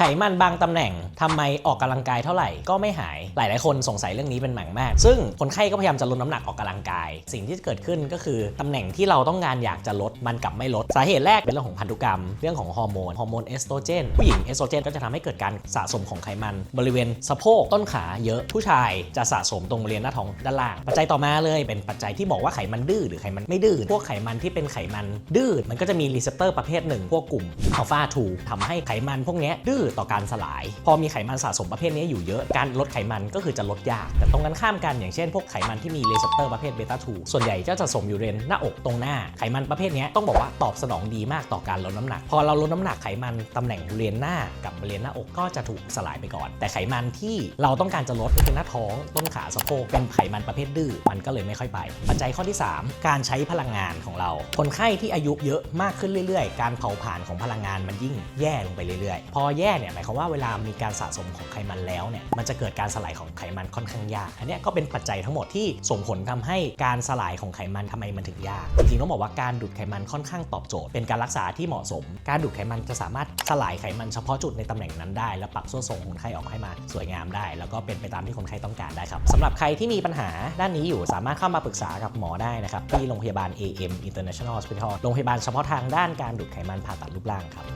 ไขมันบางตำแหน่งทำไมออกกำลังกายเท่าไหร่ก็ไม่หายหลายๆคนสงสัยเรื่องนี้เป็นหมางมาก ซึ่งคนไข้ก็พยายามจะลดน้ำหนักออกกำลังกาย สิ่งที่เกิดขึ้นก็คือตำแหน่งที่เราต้องการอยากจะลดมันกลับไม่ลดสาเหตุแรกเป็นเรื่องของพันธุกรรม เรื่องของฮอร์โมนฮอร์โมนเอสโตรเจนผู้หญิงเอสโตรเจนก็จะทำให้เกิดการสะสมของไขมัน บริเวณสะโพกต้นขาเยอะผู้ชายจะสะสมตรงบริเวณหน้าท้องด้านล่างปัจจัยต่อมาเลยเป็นปัจจัยที่บอกว่าไขมันดื้อหรือไขมันไม่ดื้อพวกไขมันที่เป็นไขมันดื้อมันก็จะมีรีเซพเตอร์ประเภทหนึ่งพวกกลุ่มอัลฟา2ทำให้ไขมันพวกนี้ดื้อต่อการสลาย พอมีไขมันสะสมประเภทนี้อยู่เยอะ การลดไขมันก็คือจะลดยาก แต่ตรงกันข้ามกันอย่างเช่นพวกไขมันที่มีรีเซพเตอร์ประเภทเบต้า2ส่วนใหญ่จะสะสมอยู่บริเวณหน้าอกตรงหน้า ไขมันประเภทนี้ต้องบอกว่าตอบสนองดีมากต่อการลดน้ำหนัก พอเราลดน้ำหนักไขมันตำแหน่งบริเวณหน้ากับบริเวณหน้าอกก็จะถูกสลายไปก่อน แต่ไขมันที่เราต้องการจะลดก็คือหน้าท้องต้นขาสะโพกเป็นไขมันประเภทดื้อมันก็เลยไม่ค่อยไป ปัจจัยข้อที่ 3 การใช้พลังงานของเรา คนไข้ที่อายุเยอะมากขึ้นเรื่อยๆ การเผาผลาญของพลังงานมันยิ่งแย่ลงไปเรื่อยๆ พอแย่เนี่ยหมายความว่าเวลามีการสะสมของไขมันแล้วเนี่ยมันจะเกิดการสลายของไขมันค่อนข้างยาก อันนี้ก็เป็นปัจจัยทั้งหมดที่ส่งผลทำให้การสลายของไขมันทำไมมันถึงยากจริงๆต้องบอกว่าการดูดไขมันค่อนข้างตอบโจทย์ เป็นการรักษาที่เหมาะสม การดูดไขมันจะสามารถสลายไขมันเฉพาะจุดในตำแหน่งนั้นได้ และปรับส่วนทรงของคนไข้ออกให้มาสวยงามได้ แล้วก็เป็นไปตามที่คนไข้ต้องการได้ครับสำหรับใครที่มีปัญหาด้านนี้อยู่สามารถเข้ามาปรึกษากับหมอได้นะครับที่โรงพยาบาล AM International Hospital โรงพยาบาลเฉพาะทางด้านการดูดไขมันผ่าตัดรูปร่างครับ